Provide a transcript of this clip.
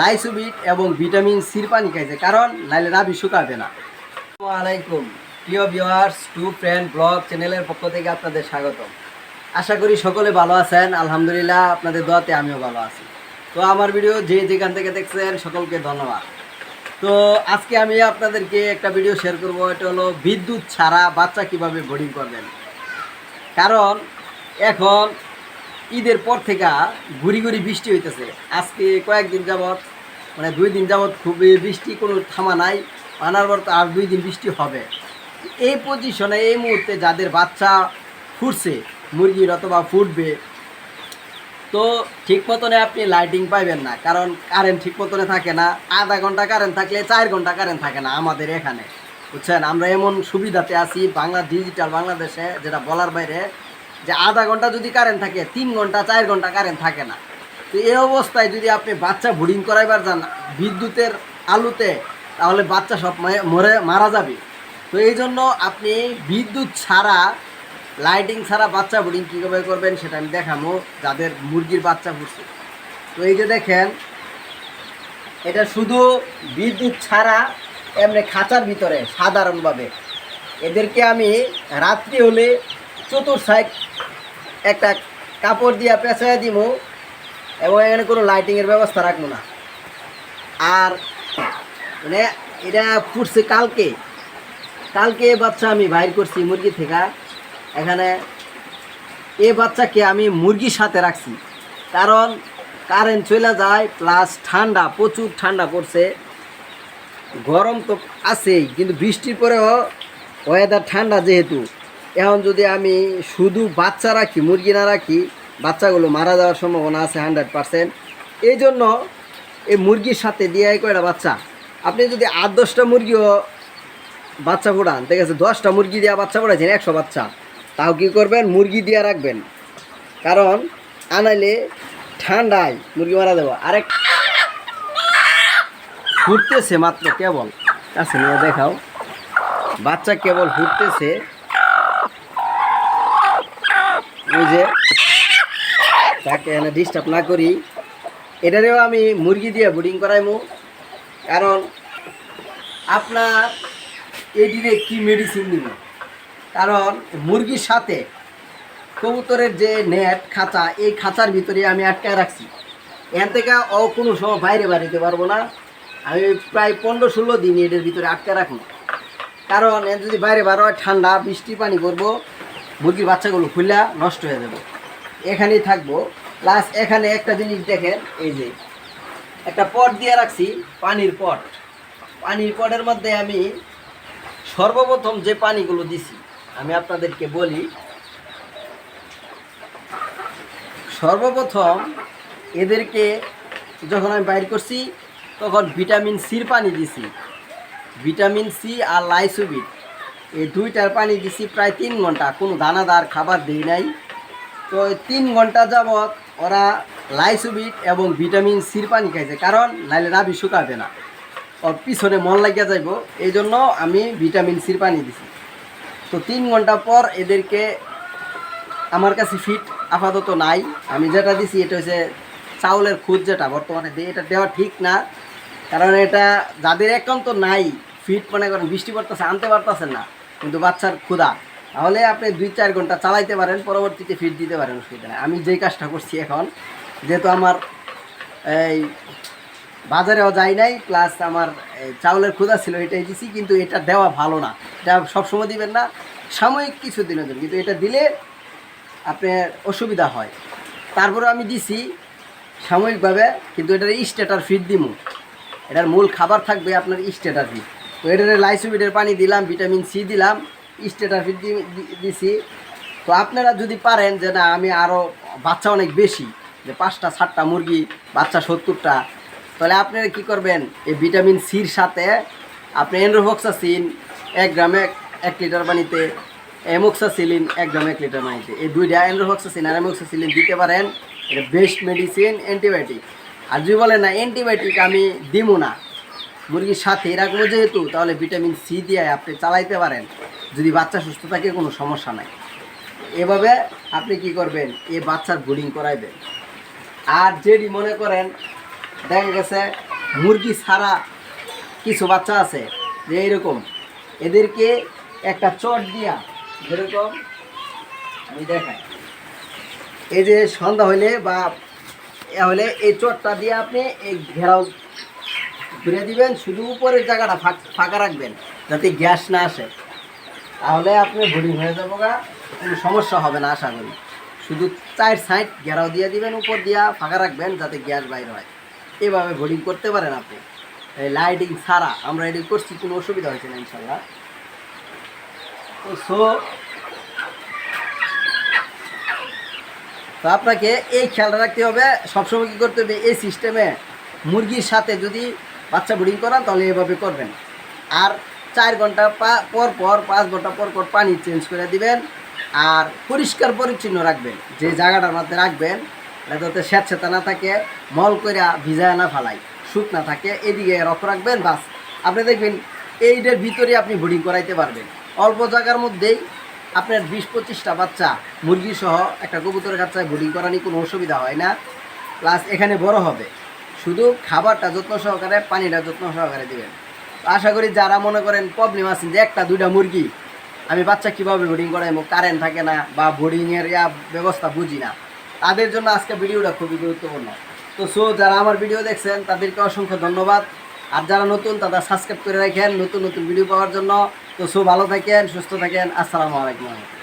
লাইসোবিট এবং ভিটামিন সির পানি খাইছে, কারণ নাইলে নাভি শুকাবে না। আলাইকুম প্রিয় ভিউয়ার্স টু ফ্রেন্ড ব্লগ চ্যানেলের পক্ষ থেকে আপনাদের স্বাগত আশা করি সকলে ভালো আছেন, আলহামদুলিল্লাহ আপনাদের দোয়াতে আমিও ভালো আছি। তো আমার ভিডিও যে যেখান থেকে দেখছেন, সকলকে ধন্যবাদ। তো আজকে আমি আপনাদেরকে একটা ভিডিও শেয়ার করব, এটা হলো বিদ্যুৎ ছাড়া বাচ্চা কীভাবে বোর্ডিং করবেন। কারণ এখন ঈদের পর থেকে ঘুরি ঘুরি বৃষ্টি হইতেছে। আজকে কয়েকদিন যাবৎ মানে দুই দিন যাবৎ খুবই বৃষ্টি, কোনো থামা নাই। আনার পর তো আর দুই দিন বৃষ্টি হবে। এই পজিশনে এই মুহূর্তে যাদের বাচ্চা ফুটছে, মুরগির অথবা ফুটবে, তো ঠিক মতনে আপনি লাইটিং পাইবেন না। কারণ কারেন্ট ঠিক মতনে থাকে না। আধা ঘণ্টা কারেন্ট থাকলে চার ঘণ্টা কারেন্ট থাকে না আমাদের এখানে। বুঝছেন? আমরা এমন সুবিধাতে আছি, বাংলা ডিজিটাল বাংলাদেশে, যেটা বলার বাইরে যে আধা ঘণ্টা যদি কারেন্ট থাকে, তিন ঘণ্টা, চার ঘণ্টা কারেন্ট থাকে না। তো এই অবস্থায় যদি আপনি বাচ্চা বোর্ডিং করাইবার যান বিদ্যুতের আলুতে, তাহলে বাচ্চা সব মরে, মারা যাবে। তো এই জন্য আপনি বিদ্যুৎ ছাড়া লাইটিং ছাড়া বাচ্চা বোর্ডিং কীভাবে করবেন সেটা আমি দেখাবো, যাদের মুরগির বাচ্চা ফুটছে তো এই যে দেখেন, এটা শুধু বিদ্যুৎ ছাড়া, এমনি খাঁচার ভিতরে সাধারণভাবে। এদেরকে আমি রাত্রি হলে চতুর সাইড একটা কাপড় দিয়া পেঁচাইয়া দিব এবং এখানে কোনো লাইটিংয়ের ব্যবস্থা রাখব না। আর মানে এটা ফুটছে কালকে। কালকে এ বাচ্চা আমি বাইর করছি মুরগি থেকে। এখানে এ বাচ্চাকে আমি মুরগির সাথে রাখছি। কারণ কারেন্ট চলে যায় প্লাস ঠান্ডা, প্রচুর ঠান্ডা পড়ছে। গরম তো আছেই, কিন্তু বৃষ্টির পরেও ওয়েদার ঠান্ডা যেহেতু। এখন যদি আমি শুধু বাচ্চা রাখি, মুরগি না রাখি, বাচ্চাগুলো মারা যাওয়ার সম্ভাবনা আছে হান্ড্রেড পারসেন্ট এই জন্য এই মুরগির সাথে দিয়ে কয়টা বাচ্চা? আপনি যদি আট, দশটা মুরগিও বাচ্চা ফোড়ান ঠিক আছে, দশটা মুরগি দিয়ে বাচ্চা ফোড়াইছেন একশো বাচ্চা, তাও কী করবেন? মুরগি দিয়ে রাখবেন। কারণ আনাইলে ঠান্ডায় মুরগি মারা দেবো আরেক ফুটতেছে মাত্র কেবল। কাছে নিয়ে দেখাও। বাচ্চা কেবল ফুটতেছে যে তাকে এনে ডিস্টার্ব না করি, এটারেও আমি মুরগি দিয়ে বোর্ডিং করাইমু। কারণ আপনার এটিরে কি মেডিসিন দিব কারণ মুরগির সাথে কবুতরের যে নেট খাঁচা, এই খাঁচার ভিতরে আমি আটকায় রাখছি। এখান থেকে ও কোনো সময় বাইরে বাড়িতে পারব না। আমি প্রায় পনেরো ষোলো দিন এটার ভিতরে আটকে রাখব। কারণ এর যদি বাইরে বার হয়, ঠান্ডা, বৃষ্টি, পানি করব মুরগির বাচ্চাগুলো খুলে নষ্ট হয়ে যাবে। এখানেই থাকব। প্লাস এখানে একটা জিনিস দেখেন, এই যে একটা পট দিয়ে রাখছি, পানির পট। পানির পটের মধ্যে আমি সর্বপ্রথম যে পানিগুলো দিছি, আমি আপনাদেরকে বলি, সর্বপ্রথম এদেরকে যখন আমি বাইর করছি, তখন ভিটামিন সির পানি দিছি। ভিটামিন সি আর লাইসোবিট। এই দুইটার পানি দিছি প্রায় তিন ঘণ্টা। কোনো দানাদার খাবার দিই নাই। তো তিন ঘণ্টা যাবৎ ওরা লাইসোবিট এবং ভিটামিন সির পানি খাইছে, কারণ নাইলে নাভি শুকাবে না। ওর পিছনে মন লাগিয়া যাইব, এই জন্য আমি ভিটামিন সির পানি দিছি। তো তিন ঘণ্টা পর এদেরকে আমার কাছে ফিট, আপাতত নাই। আমি যেটা দিছি, এটা হচ্ছে চাউলের খুদ যেটা, বর্তমানে দিই এটা দেওয়া ঠিক না। কারণ এটা যাদের একান্ত নাই, ফিট মনে করেন, বৃষ্টি পড়তেছে, আনতে পারতেছেন না। কিন্তু বাচ্চার ক্ষুধা। তাহলে আপনি দুই চার ঘণ্টা চালাইতে পারেন, পরবর্তীতে ফিট দিতে পারেন অসুবিধা নেই আমি যেই কাজটা করছি এখন, যেহেতু আমার এই বাজারেও যাই নাই প্লাস আমার চাউলের ক্ষুধা ছিল এটাই দিছি, কিন্তু এটা দেওয়া ভালো না। এটা সবসময় দিবেন না, সাময়িক কিছু দিনের জন্য কিন্তু এটা দিলে আপনার অসুবিধা হয়। তারপরে আমি দিছি সাময়িকভাবে, কিন্তু এটার স্টেটার ফিট দিমু। এটার মূল খাবার থাকবে আপনার স্টেটার ফিট তো লাইসোবিটের পানি দিলাম, ভিটামিন সি দিলাম দি- দিছি। তো আপনারা যদি পারেন যে না, আমি আরও বাচ্চা অনেক বেশি, যে পাঁচটা, সাতটা মুরগি, বাচ্চা সত্তরটা, তাহলে আপনারা কি করবেন? এই ভিটামিন সির সাথে আপনি এনরোফক্সাসিন এক গ্রামে এক লিটার পানিতে, এমোক্সাসিলিন এক গ্রাম এক লিটার পানিতে। এই দুইটা এনরোফক্সাসিন আর এমোক্সাসিলিন দিতে পারেন। এটা বেস্ট মেডিসিন অ্যান্টিবায়োটিক। আর যদি বলেন না, অ্যান্টিবায়োটিক আমি দিমু না মুরগির সাথে রাখব যেহেতু, তাহলে ভিটামিন সি দিয়ে আপনি চালাইতে পারেন। যদি বাচ্চা সুস্থ থাকে, কোনো সমস্যা নাই। এভাবে আপনি কি করবেন? এ বাচ্চার বোর্ডিং করাইবেন। আর যেটি মনে করেন, দেখা গেছে, মুরগি ছাড়া কিছু বাচ্চা আছে, যে এইরকম, এদেরকে একটা চট দিয়া, যেরকম, আমি দেখাই। এই যে সন্ধ্যা হইলে বা হলে এই চটটা দিয়ে আপনি এই ঘেরাও ঘুরে দিবেন, শুধু উপরের জায়গাটা ফাঁক- রাখবেন, যাতে গ্যাস না আসে। তাহলে আপনি বোর্ডিং হয়ে যাব গা, কোনো সমস্যা হবে না, আশা করি। শুধু চার সাইড ঘেরাও দিয়ে দিবেন, উপর দিয়া ফাঁকা রাখবেন, যাতে গ্যাস বাইর হয়। এভাবে বোর্ডিং করতে পারেন আপনি। এই লাইটিং ছাড়া আমরা এডিট করছি, কোনো অসুবিধা হয়েছে না ইনশাল্লাহ তো সো তো আপনাকে এই খেয়াল রাখতে হবে, সবসময় কী করতে হবে, এই সিস্টেমে মুরগির সাথে যদি বাচ্চা ব্রিডিং করান, তাহলে এভাবে করবেন। আর চার ঘণ্টা পর পর, পাঁচ ঘণ্টা পর পর পানি চেঞ্জ করে দিবেন, আর পরিষ্কার পরিচ্ছন্ন রাখবেন। যে জায়গাটার মধ্যে রাখবেন, যাতে স্যাঁতস্যাঁতা না থাকে, মল করে ভিজায় না ফালাই শুকনা থাকে, এদিকে রক্ষ রাখবেন, বাস। আপনি দেখবেন এইটার ভিতরে আপনি ব্রিডিং করাইতে পারবেন। অল্প জায়গার মধ্যেই আপনার বিশ পঁচিশটা বাচ্চা মুরগি সহ একটা কবুতরের কাছে ব্রিডিং করানি কোনো অসুবিধা হয় না। প্লাস এখানে বড় হবে। শুধু খাবারটা যত্ন সহকারে, পানিটা যত্ন সহকারে দিবেন। আশা করি যারা মনে করেন প্রবলেম আছে যে একটা, দুইটা মুরগি, আমি বাচ্চা কীভাবে বোর্ডিং করাইবো কারেন্ট থাকে না বা বোর্ডিংয়ের ইয়া ব্যবস্থা বুঝি না, তাদের জন্য আজকে ভিডিওটা খুবই গুরুত্বপূর্ণ। তো সো যারা আমার ভিডিও দেখছেন, তাদেরকে অসংখ্য ধন্যবাদ। আর যারা নতুন, তারা সাবস্ক্রাইব করে রাখেন নতুন নতুন ভিডিও পাওয়ার জন্য। তো সো ভালো থাকেন, সুস্থ থাকেন। আসসালামু আলাইকুম।